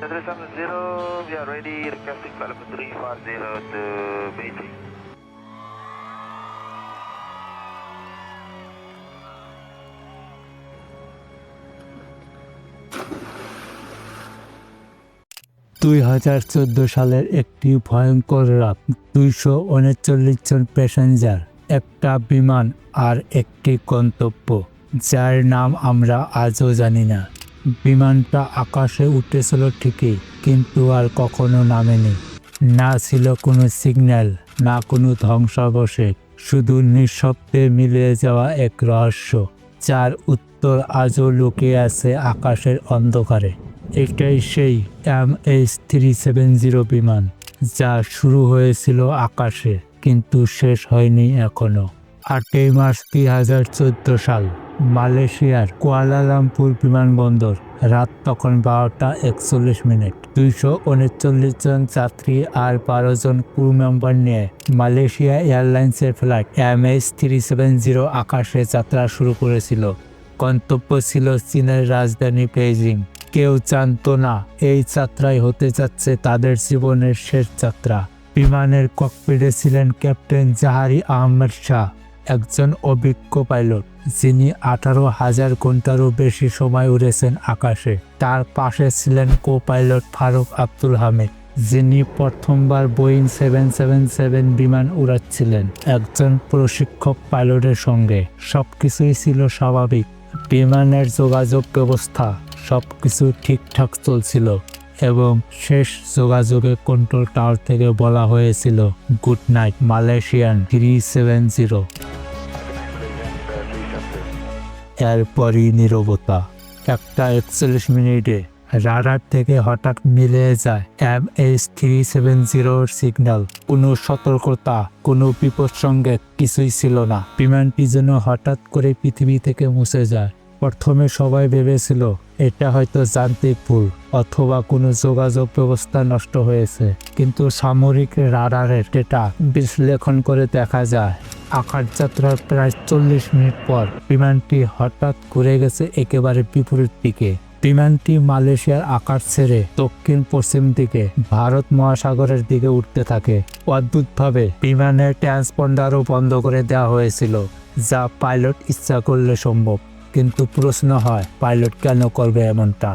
Address zero, we are ready, requesting flight 340 to Beijing. দুই হাজার চোদ্দ সালের একটি ভয়ঙ্কর রাত দুইশো উনচল্লিশ জন প্যাসেঞ্জার একটা বিমান আর একটি গন্তব্য যার নাম আমরা আজও জানি না বিমানটা আকাশে উঠেছিল ঠিকই, কিন্তু আর কখনো নামেনি। না ছিল কোনো সিগন্যাল, না কোনো ধ্বংসাবশেষ, শুধু নিঃশব্দে মিলিয়ে যাওয়া এক রহস্য, যার উত্তর আজও লুকিয়ে আছে আকাশের অন্ধকারে। এটাই সেই M H three seven zero বিমান, যা শুরু হয়েছিল আকাশে, কিন্তু শেষ হয়নি এখনও আটই মার্চ দুই হাজার চোদ্দ সাল। মালয়েশিয়ার কুয়ালালামপুর বিমানবন্দর, রাত তখন বারোটা একচল্লিশ মিনিট। দুইশো উনচল্লিশ জন যাত্রী আর বারো জন ক্রু মেম্বার নিয়ে মালয়েশিয়া এয়ারলাইন্সের flight M H three seven zero আকাশে যাত্রা শুরু করেছিল। গন্তব্য ছিল চীনের রাজধানী বেইজিং। কেউ জানতো না এই যাত্রায় হতে যাচ্ছে তাদের জীবনের শেষ যাত্রা। বিমানের ককপিটে ছিলেন ক্যাপ্টেন জাহারি আহমেদ শাহ। একজন অভিজ্ঞ পাইলট, যিনি আঠারো হাজার ঘন্টারও বেশি সময় উড়েছেন আকাশে। তার পাশে ছিলেন co pilot Fariq Abdul Hamid, যিনি প্রথমবার বোয়িং সেভেন সেভেন সেভেন বিমান উড়াচ্ছিলেন, একজন প্রশিক্ষক পাইলটের সঙ্গে। সবকিছুই ছিল স্বাভাবিক। বিমানের যোগাযোগ ব্যবস্থা সবকিছু ঠিকঠাক চলছিল এবং শেষ যোগাযোগে কন্ট্রোল টাওয়ার থেকে বলা হয়েছিল, good night Malaysian three seven zero. এরপরই নীরবতা। একটা একচল্লিশ মিনিটে রাডার থেকে হঠাৎ মিলে যায় এম এইচ থ্রি সেভেন জিরোর সিগন্যাল। কোনো সতর্কতা, কোনো বিপদ সঙ্গে কিছুই ছিল না। বিমানটি যেন হঠাৎ করে পৃথিবী থেকে মুছে যায়। প্রথমে সবাই ভেবেছিল, এটা হয়তো যান্ত্রিক ভুল অথবা কোনো যোগাযোগ ব্যবস্থা নষ্ট হয়েছে। কিন্তু সামরিক রাডারের ডেটা বিশ্লেষণ করে দেখা যায় আকাশ যাত্রার প্রায় চল্লিশ মিনিট পর বিমানটি হঠাৎ ঘুরে গেছে একেবারে বিপরীত দিকে। বিমানটি মালয়েশিয়ার আকাশ ছেড়ে দক্ষিণ পশ্চিম দিকে ভারত মহাসাগরের দিকে উঠতে থাকে। অদ্ভুতভাবে বিমানের ট্রান্সপন্ডারও বন্ধ করে দেওয়া হয়েছিল, যা পাইলট ইচ্ছা করলে সম্ভব। কিন্তু প্রশ্ন হয়, পাইলট কেন করবে এমনটা?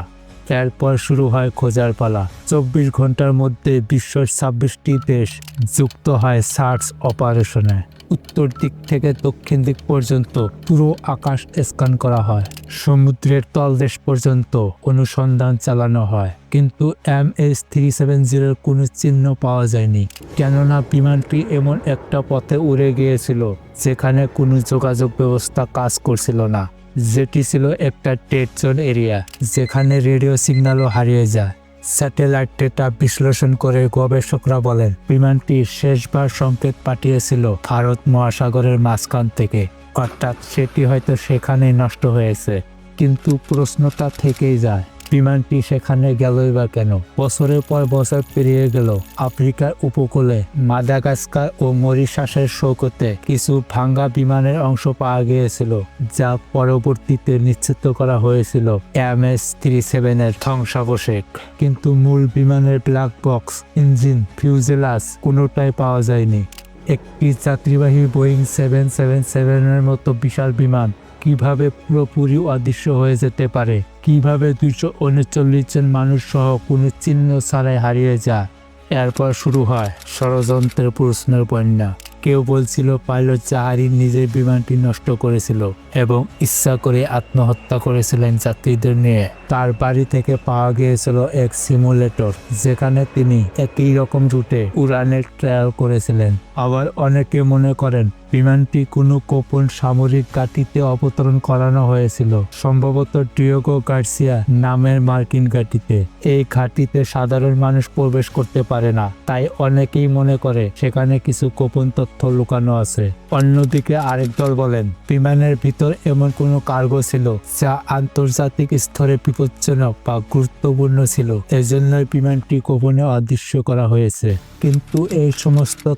এরপর শুরু হয় খোঁজার পালা। চব্বিশ ঘণ্টার মধ্যে বিশ্বের ছাব্বিশটি দেশ যুক্ত হয় সার্চ অপারেশনে। উত্তর দিক থেকে দক্ষিণ দিক পর্যন্ত পুরো আকাশ স্ক্যান করা হয়। সমুদ্রের তলদেশ পর্যন্ত অনুসন্ধান চালানো হয়। কিন্তু এম এস থ্রি সেভেন জিরোর কোনো চিহ্ন পাওয়া যায়নি। কেননা বিমানটি এমন একটা পথে উড়ে গিয়েছিল, যেখানে কোনো যোগাযোগ ব্যবস্থা কাজ করছিল না। যেটি ছিল একটা টেট জোন এরিয়া, যেখানে রেডিও সিগন্যালও হারিয়ে যায়। স্যাটেলাইট ডেটা বিশ্লেষণ করে গবেষকরা বলেন, বিমানটি শেষবার সংকেত পাঠিয়েছিল ভারত মহাসাগরের মাঝখান থেকে। অর্থাৎ সেটি হয়তো সেখানেই নষ্ট হয়েছে, কিন্তু প্রশ্নটা থেকেই যায়। বিমানটি সেখানে গেলই বা কেন? বছরের পর বছর পেরিয়ে গেল। আফ্রিকার উপকূলে, মাদাগাস্কার ও মরিশাসের সৌকতে কিছু ভাঙ্গা বিমানের অংশ পাওয়া গিয়েছিল, যা পরবর্তীতে নিশ্চিত করা হয়েছিল এম এস থ্রি সেভেনের ধ্বংসাবশেষ। কিন্তু মূল বিমানের ব্ল্যাক বক্স, ইঞ্জিন, ফিউজেলাস কোনোটাই পাওয়া যায়নি। একটি যাত্রীবাহী বোয়িং সেভেন সেভেন সেভেনের মতো বিশাল বিমান কীভাবে পুরোপুরি অদৃশ্য হয়ে যেতে পারে? কীভাবে দুইশো উনচল্লিশ জন মানুষ সহ কোনো চিহ্ন ছাড়াই হারিয়ে যায়? এরপর শুরু হয় ষড়যন্ত্রের প্রশ্নের বন্যা। কেউ বলছিল পাইলট জাহারি নিজের বিমানটি নষ্ট করেছিল এবং ইচ্ছা করে আত্মহত্যা করেছিলেন যাত্রীদের নিয়ে। তার বাড়ি থেকে পাওয়া গিয়েছিল এক সিমুলেটর, যেখানে তিনি একই রকম রুটে উড়ানের ট্রায়াল করেছিলেন। আবার অনেকে মনে করেন, বিমানটি কোনো গোপন সামরিক ঘাঁটিতে অবতরণ করানো হয়েছিল। সম্ভবত ডিওগো গার্সিয়া নামের মার্কিন ঘাঁটিতে। এই ঘাঁটিতে সাধারণ মানুষ প্রবেশ করতে পারে না। তাই অনেকেই মনে করে, সেখানে কিছু গোপন তথ্য লুকানো আছে। অন্যদিকে আরেক দল বলেন, বিমানের ভিতর এমন কোনো কার্গো ছিল, যা আন্তর্জাতিক স্তরে বিপজ্জনক বা গুরুত্বপূর্ণ ছিল। এজন্যই বিমানটি গোপনে অদৃশ্য করা হয়েছে। কিন্তু এই সমস্ত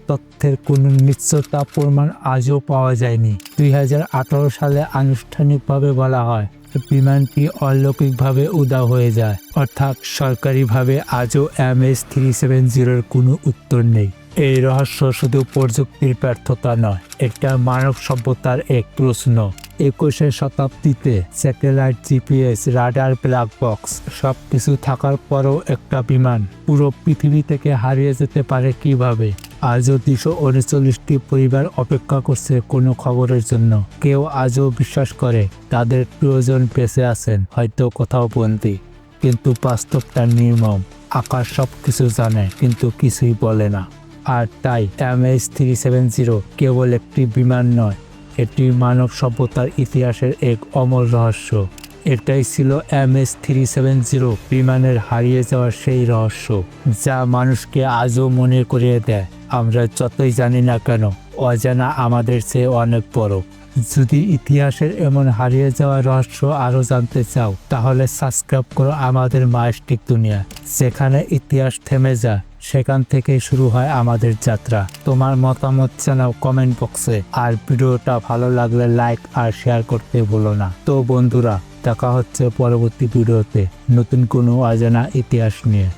তথ্যের কোনো নিশ্চয়তা প্রমাণ আজও পাওয়া যায়নি। দুই হাজার আঠারো সালে আনুষ্ঠানিকভাবে বলা হয়, বিমানটি অলৌকিকভাবে উদা হয়ে যায়। অর্থাৎ সরকারিভাবে আজও এম এস থ্রি সেভেন জিরোর কোনো উত্তর নেই। এই রহস্য শুধু প্রযুক্তির ব্যর্থতা নয়, এটা মানব সভ্যতার এক প্রশ্ন। একুশে শতাব্দীতে satellite GPS, radar black box সব কিছু থাকার পরও একটা বিমান পুরো পৃথিবী থেকে হারিয়ে যেতে পারে কীভাবে? আজও দুশো উনচল্লিশটি পরিবার অপেক্ষা করছে কোনো খবরের জন্য। কেউ আজও বিশ্বাস করে তাদের প্রিয়জন বেঁচে আছেন, হয়তো কোথাও বন্দি। কিন্তু বাস্তবটা নির্মম, আকাশ সব কিছু জানে, কিন্তু কিছুই বলে না। আর তাই M H three seven zero কেবল একটি বিমান নয়, এটি মানব সভ্যতার ইতিহাসের এক অমর রহস্য। এটাই ছিল M S three seven zero বিমানের হারিয়ে যাওয়ার সেই রহস্য, যা মানুষকে আজও মনে করিয়ে দেয়। আমরা যতই জানি না কেন, অজানা আমাদের চেয়ে অনেক বড়। যদি ইতিহাসের এমন হারিয়ে যাওয়া রহস্য আরও জানতে চাও, তাহলে সাবস্ক্রাইব করো আমাদের মায়েস্টিক দুনিয়া। যেখানে ইতিহাস থেমে যায়, সেখান থেকে শুরু হয় আমাদের যাত্রা। তোমার মতামত জানাও কমেন্ট বক্সে। আর ভিডিওটা ভালো লাগলে লাইক আর শেয়ার করতে ভুলো না। তো বন্ধুরা, দেখা হচ্ছে পরবর্তী ভিডিওতে নতুন কোনো অজানা ইতিহাস নিয়ে।